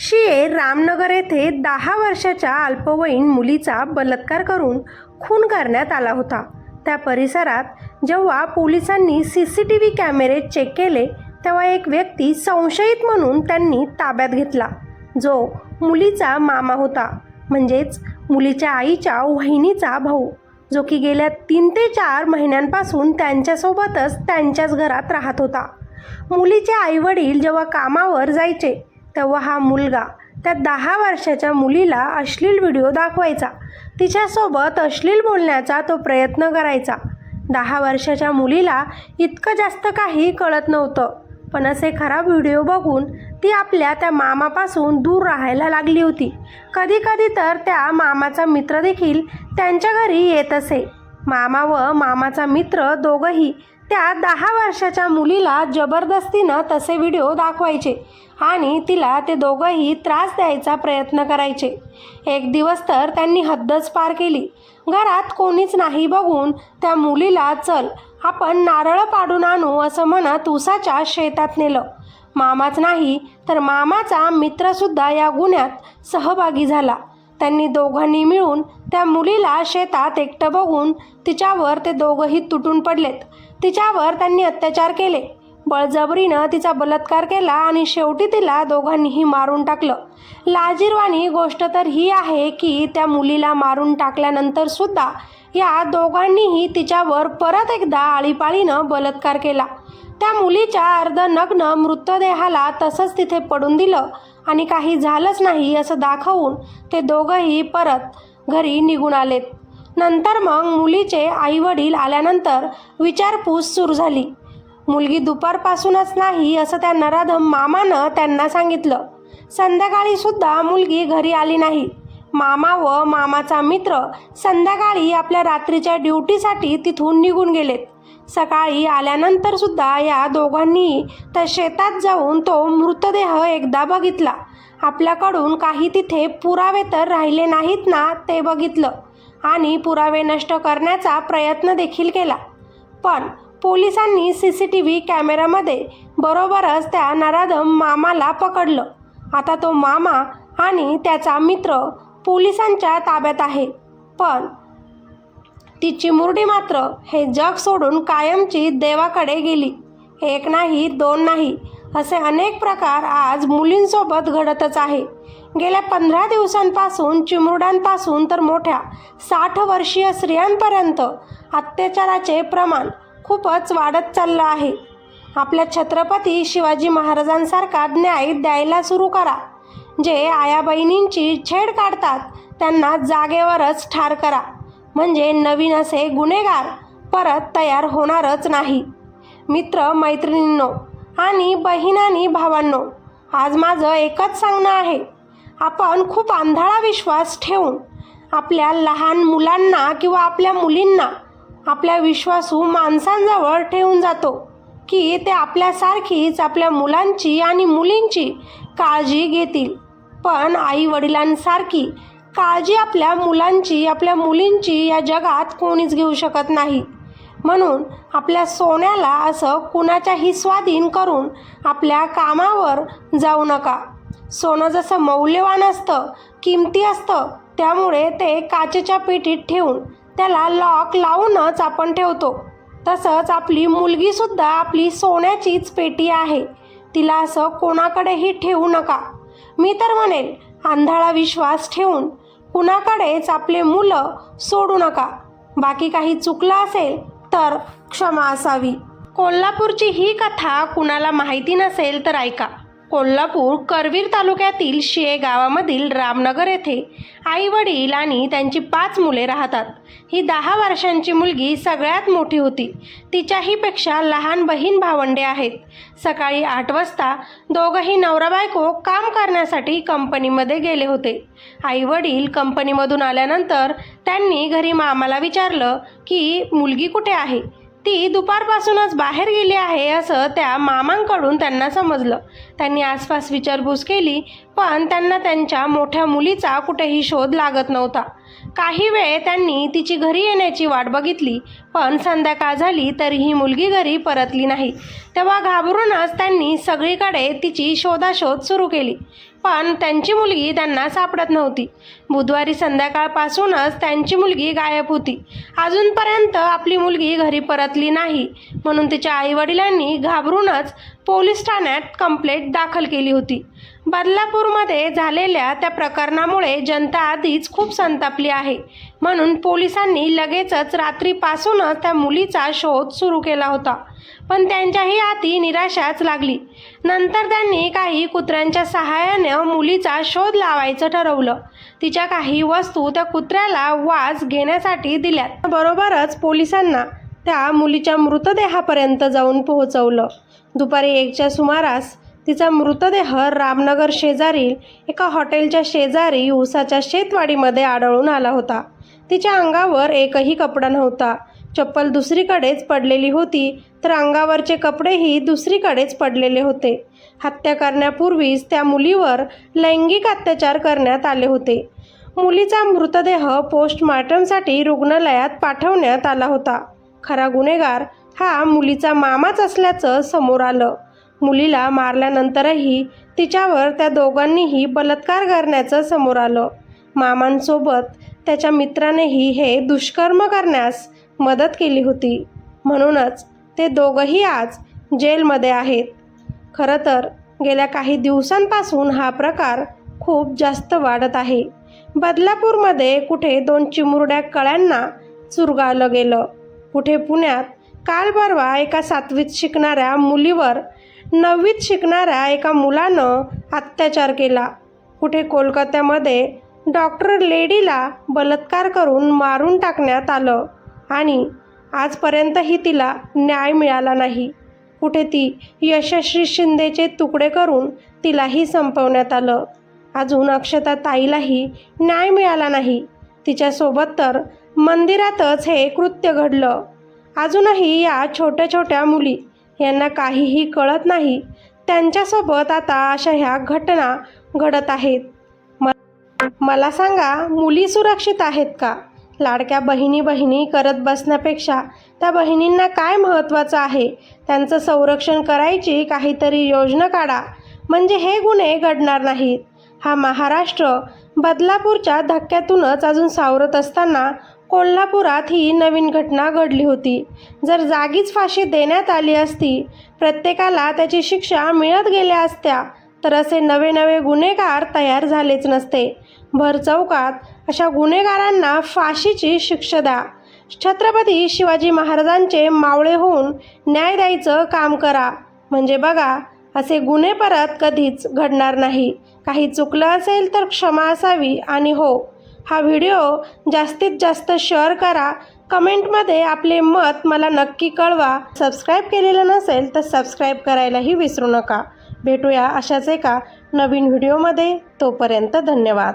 शिये रामनगर येथे दहा वर्षाच्या अल्पवयीन मुलीचा बलात्कार करून खून करण्यात आला होता. त्या परिसरात जेव्हा पोलिसांनी सी सी टी व्ही कॅमेरे चेक केले तेव्हा एक व्यक्ती संशयित म्हणून त्यांनी ताब्यात घेतला. जो मुलीचा मामा होता म्हणजेच मुलीच्या आईच्या वहिनीचा भाऊ जो की गेल्या तीन ते चार महिन्यांपासून त्यांच्यासोबतच त्यांच्याच घरात राहत होता. मुलीचे आईवडील जेव्हा कामावर जायचे तेव्हा हा मुलगा त्या दहा वर्षाच्या मुलीला अश्लील व्हिडिओ दाखवायचा. तिच्यासोबत अश्लील बोलण्याचा तो प्रयत्न करायचा. दहा वर्षाच्या मुलीला इतकं जास्त काही कळत नव्हतं. पण असे खराब व्हिडिओ बघून ती आपल्या त्या मामापासून दूर राहायला लागली होती. कधी कधी तर त्या मामाचा मित्र देखील त्यांच्या घरी येत असे. मामा व मामाचा मित्र दोघंही त्या दहा वर्षाच्या मुलीला जबरदस्तीनं तसे व्हिडिओ दाखवायचे आणि तिला ते दोघंही त्रास द्यायचा प्रयत्न करायचे. एक दिवस तर त्यांनी हद्दच पार केली. घरात कोणीच नाही बघून त्या मुलीला चल आपण नारळ पाडून आणू असं म्हणत उसाच्या शेतात नेलं. मामाच नाही तर मामाचा मित्रसुद्धा या गुन्ह्यात सहभागी झाला. त्यांनी दोघांनी मिळून त्या मुलीला शेतात एकटं बघून तिच्यावर ते दोघंही तुटून पडलेत. तिच्यावर त्यांनी अत्याचार केले. बळजबरीनं तिचा बलात्कार केला आणि शेवटी तिला दोघांनीही मारून टाकलं. लाजीरवाणी गोष्ट तर ही आहे की त्या मुलीला मारून टाकल्यानंतर सुद्धा या दोघांनीही तिच्यावर परत एकदा आळीपाळीनं बलात्कार केला. त्या मुलीच्या अर्धनग्न मृतदेहाला तसंच तिथे पडून दिलं आणि काही झालंच नाही असं दाखवून ते दोघंही परत घरी निघून आलेत. नंतर मग मुलीचे आईवडील आल्यानंतर विचारपूस सुरू झाली. मुलगी दुपारपासूनच नाही असं त्या नराधम मामानं त्यांना सांगितलं. संध्याकाळी सुद्धा मुलगी घरी आली नाही. मामा व मामाचा मित्र संध्याकाळी आपल्या रात्रीच्या ड्युटीसाठी तिथून निघून गेलेत. सकाळी आल्यानंतर सुद्धा या दोघांनी त्या शेतात जाऊन तो मृतदेह एकदा बघितला. आपल्याकडून काही तिथे पुरावे तर राहिले नाहीत ना ते बघितलं. आणि पुरावे नष्ट करण्याचा प्रयत्न देखील केला. पण पोलिसांनी सी सी टी व्ही कॅमेऱ्यामध्ये बरोबरच त्या नराधम मामाला पकडलं. आता तो मामा आणि त्याचा मित्र पोलिसांच्या ताब्यात आहे. पण ती चिमुरडी मात्र हे जग सोडून कायमची देवाकडे गेली. एक नाही दोन नाही असे अनेक प्रकार आज मुलींसोबत घडतच आहे. गेल्या पंधरा दिवसांपासून चिमुरड्यांपासून तर मोठ्या साठ वर्षीय स्त्रियांपर्यंत अत्याचाराचे प्रमाण खूपच वाढत चाललं आहे. आपल्या छत्रपती शिवाजी महाराजांसारखा न्याय द्यायला सुरू करा जे आया बहिणींची छेड काढतात त्यांना जागेवरच ठार करा. म्हणजे नवीन असे गुन्हेगार परत तयार होणारच नाही. मित्र मैत्रिणींनो आणि बहिणांनी भावांनो आज माझं एकच सांगणं आहे. आपण खूप आंधळा विश्वास ठेवून आपल्या लहान मुलांना किंवा आपल्या मुलींना आपल्या विश्वासू माणसांजवळ ठेवून जातो की ते आपल्यासारखीच आपल्या मुलांची आणि मुलींची काळजी घेतील. पण आई वडिलांसारखी काळजी आपल्या मुलांची आपल्या मुलींची या जगात कोणीच घेऊ शकत नाही. म्हणून आपल्या सोन्याला असं कुणाच्याही स्वाधीन करून आपल्या कामावर जाऊ नका. सोनं जसं मौल्यवान असतं किमती असतं त्यामुळे ते काचेच्या पेटीत ठेवून त्याला लॉक लावूनच आपण ठेवतो. तसंच आपली मुलगीसुद्धा आपली सोन्याचीच पेटी आहे. तिला असं कोणाकडेही ठेवू नका. मी तर म्हणेल आंधळा विश्वास ठेवून कुणाकडेच आपले मुलं सोडू नका. बाकी काही चुकलं असेल तर क्षमा असावी. कोल्हापूरची ही कथा कुणाला माहिती नसेल तर ऐका. कोल्हापूर करवीर तालुक्यातील शिये गावामधील रामनगर येथे आई वडील आणि त्यांची पाच मुले राहतात. ही दहा वर्षांची मुलगी सगळ्यात मोठी होती. तिच्याहीपेक्षा लहान बहीण भावंडे आहेत. सकाळी आठ वाजता दोघंही नवरा बायको काम करण्यासाठी कंपनीमध्ये गेले होते. आई वडील कंपनीमधून आल्यानंतर त्यांनी घरी मामाला विचारलं की मुलगी कुठे आहे? ती दुपारपासूनच बाहेर गेली आहे असं त्या मामांकडून त्यांना समजलं. त्यांनी आसपास विचारपूस केली पण त्यांना त्यांच्या मोठ्या मुलीचा कुठेही शोध लागत नव्हता. काही वेळ त्यांनी तिची घरी येण्याची वाट बघितली पण संध्याकाळ झाली तरीही मुलगी घरी परतली नाही. तेव्हा घाबरूनच त्यांनी सगळीकडे तिची शोधाशोध सुरू केली. पण त्यांची मुलगी त्यांना सापडत नव्हती. बुधवारी संध्याकाळपासूनच त्यांची मुलगी गायब होती. अजूनपर्यंत आपली मुलगी घरी परतली नाही म्हणून तिच्या आईवडिलांनी घाबरूनच पोलीस ठाण्यात कंप्लेंट दाखल केली होती. बदलापूरमध्ये झालेल्या त्या प्रकरणामुळे जनता आधीच खूप संतापली आहे म्हणून पोलिसांनी लगेचच रात्रीपासूनच त्या मुलीचा शोध सुरू केला होता. पण त्यांच्याही हाती निराशाच लागली. नंतर त्यांनी काही कुत्र्यांच्या सहाय्याने मुलीचा शोध लावायचं ठरवलं. तिच्या काही वस्तू त्या कुत्र्याला वास घेण्यासाठी दिल्यात. बरोबरच पोलिसांना त्या मुलीच्या मृतदेहापर्यंत जाऊन पोहोचवलं. दुपारी एकच्या सुमारास तिचा मृतदेह रामनगर शेजारील एका हॉटेलच्या शेजारी उसाच्या शेतवाडीमध्ये आढळून आला होता. तिच्या अंगावर एकही कपडा नव्हता. चप्पल दुसरीकडेच पडलेली होती. तर अंगावरचे कपडेही दुसरीकडेच पडलेले होते. हत्या करण्यापूर्वीच त्या मुलीवर लैंगिक अत्याचार करण्यात आले होते. मुलीचा मृतदेह पोस्टमार्टमसाठी रुग्णालयात पाठवण्यात आला होता. खरा गुन्हेगार हा मुलीचा मामाच असल्याचं समोर आलं. मुलीला मारल्यानंतरही तिच्यावर त्या दोघांनीही बलात्कार करण्याचं समोर आलं. मामांसोबत त्याच्या मित्रानेही हे दुष्कर्म करण्यास मदत केली होती. म्हणूनच ते दोघंही आज जेलमध्ये आहेत. खरं तर गेल्या काही दिवसांपासून हा प्रकार खूप जास्त वाढत आहे. बदलापूरमध्ये कुठे दोन चिमुरड्या कळ्यांना चुरगाळलं गेलं. कुठे पुण्यात काल परवा एका सातवीत शिकणाऱ्या मुलीवर नववीत शिकणाऱ्या एका मुलानं अत्याचार केला. कुठे कोलकात्यामध्ये डॉक्टर लेडीला बलात्कार करून मारून टाकण्यात आलं आणि आजपर्यंतही तिला न्याय मिळाला नाही. कुठे ती यशस्वी शिंदेचे तुकडे करून तिलाही संपवण्यात आलं. अजून अक्षता ताईलाही न्याय मिळाला नाही. तिच्यासोबत तर मंदिरातच हे कृत्य घडलं. अजूनही या छोट्या छोट्या मुली यांना काहीही कळत नाही. त्यांच्यासोबत आता अशा ह्या घटना घडत आहेत. म मला सांगा मुली सुरक्षित आहेत का? लाडक्या बहिणी बहिणी करत बसण्यापेक्षा त्या बहिणींना काय महत्त्वाचं आहे? त्यांचं संरक्षण करायची काहीतरी योजना काढा. म्हणजे हे गुन्हे घडणार नाहीत. हा महाराष्ट्र बदलापूरच्या धक्क्यातूनच अजून सावरत असताना कोल्हापुरात ही नवीन घटना घडली होती. जर जागीच फाशी देण्यात आली असती प्रत्येकाला त्याची शिक्षा मिळत गेल्या असत्या तर असे नवे नवे गुन्हेगार तयार झालेच नसते. भरचौकात अशा गुन्हेगारांना फाशीची शिक्षा द्या. छत्रपती शिवाजी महाराजांचे मावळे होऊन न्याय द्यायचं काम करा. म्हणजे बघा असे गुन्हे परत कधीच घडणार नाही. काही चुकलं असेल तर क्षमा असावी आणि हो. हा व्हिडिओ जास्तीत जास्त शेअर करा. कमेंटमध्ये आपले मत मला नक्की कळवा. सबस्क्राईब केलेलं नसेल तर सबस्क्राईब करायलाही विसरू नका. भेटूया अशाच एका नवीन व्हिडिओमध्ये. तोपर्यंत धन्यवाद.